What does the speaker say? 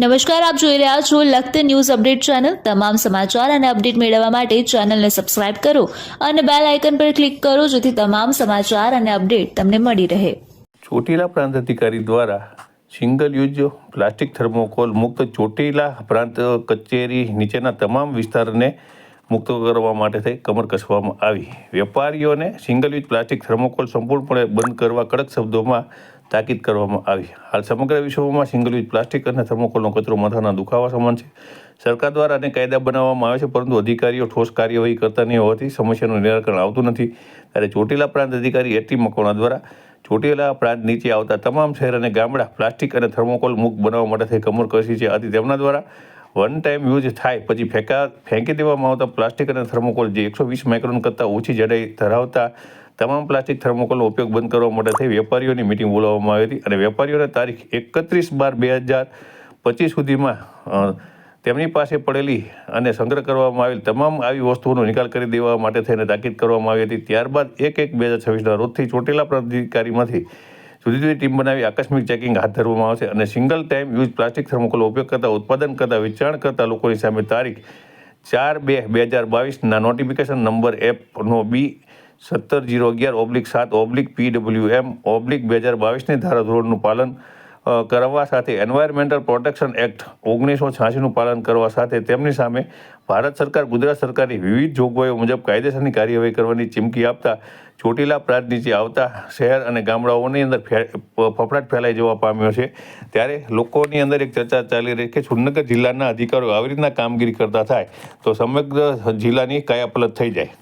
નમસ્કાર, આપ જોઈ રહ્યા છો લખત ન્યૂઝ અપડેટ ચેનલ. તમામ સમાચાર અને અપડેટ મેળવવા માટે ચેનલને સબસ્ક્રાઇબ કરો અને બેલ આઇકન પર ક્લિક કરો જેથી તમામ સમાચાર અને અપડેટ તમને મળી રહે. ચોટીલા પ્રાંત અધિકારી દ્વારા સિંગલ યુઝ પ્લાસ્ટિક થર્મોકોલ મુક્ત ચોટીલા પ્રાંત કચેરી નીચેના તમામ વિસ્તારને મુક્ત કરવા માટે થઈ કમર કસવામાં આવી. વેપારીઓને સિંગલ યુઝ પ્લાસ્ટિક થર્મોકોલ સંપૂર્ણપણે બંધ કરવા કડક શબ્દોમાં તાકીદ કરવામાં આવી. હાલ સમગ્ર વિશ્વમાં સિંગલ યુઝ પ્લાસ્ટિક અને થર્મોકોલનો કચરો માથાના દુખાવા સમાન છે. સરકાર દ્વારા અને કાયદા બનાવવામાં આવે છે, પરંતુ અધિકારીઓ ઠોસ કાર્યવાહી કરતા નહીં હોવાથી સમસ્યાનું નિરાકરણ આવતું નથી. ત્યારે ચોટીલા પ્રાંત અધિકારી એટી મકવાણા દ્વારા ચોટીલા પ્રાંત નીચે આવતા તમામ શહેર અને ગામડા પ્લાસ્ટિક અને થર્મોકોલ મુક્ત બનાવવા માટે થઈ કમર કસી છે. આથી તેમના દ્વારા વન ટાઈમ યુઝ થાય, પછી ફેંકા, ફેંકી દેવામાં આવતા પ્લાસ્ટિક અને થર્મોકોલ જે એકસો વીસ માઇક્રોન કરતાં ઓછી જાડાઈ ધરાવતા તમામ પ્લાસ્ટિક થર્મોકોલનો ઉપયોગ બંધ કરવા માટે થઈ વેપારીઓની મિટિંગ બોલાવવામાં આવી હતી અને વેપારીઓને તારીખ એકત્રીસ બાર બે હજાર પચીસ સુધીમાં તેમની પાસે પડેલી અને સંગ્રહ કરવામાં આવેલ તમામ આવી વસ્તુઓનો નિકાલ કરી દેવા માટે થઈને તાકીદ કરવામાં આવી હતી. ત્યારબાદ એક એક બે હજાર છવ્વીસના રોજથી ચોટેલા પ્રાધિકારીમાંથી જુદી જુદી ટીમ બનાવી આકસ્મિક ચેકિંગ હાથ ધરવામાં આવશે અને સિંગલ ટાઈમ યુઝ પ્લાસ્ટિક થર્મોકોલનો ઉપયોગ કરતા ઉત્પાદન કરતા વેચાણ કરતા લોકોની સામે તારીખ ચાર બે બે હજાર બાવીસના નોટિફિકેશન નંબર એપનો બી સત્તર જીરો અગિયાર ઓબ્લિક સાત ઓબ્લિક પીડબલ્યુ એમ ઓબ્લિક બે હજાર બાવીસની ધારાધોરણનું પાલન કરવા સાથે એન્વાયરમેન્ટલ પ્રોટેક્શન એક્ટ ઓગણીસો છ્યાસીનું પાલન કરવા સાથે તેમની સામે ભારત સરકાર, ગુજરાત સરકારની વિવિધ જોગવાઈઓ મુજબ કાયદેસરની કાર્યવાહી કરવાની ચીમકી આપતા, ચોટીલા પ્રાંત નીચે આવતા શહેર અને ગામડાઓની અંદર ફફડાટ ફેલાઈ જવા પામ્યો છે. ત્યારે લોકોની અંદર એક ચર્ચા ચાલી રહી કે સુરનગર જિલ્લાના અધિકારીઓ આવી રીતના કામગીરી કરતા થાય તો સમગ્ર જિલ્લાની કાયાપલટ થઈ જાય.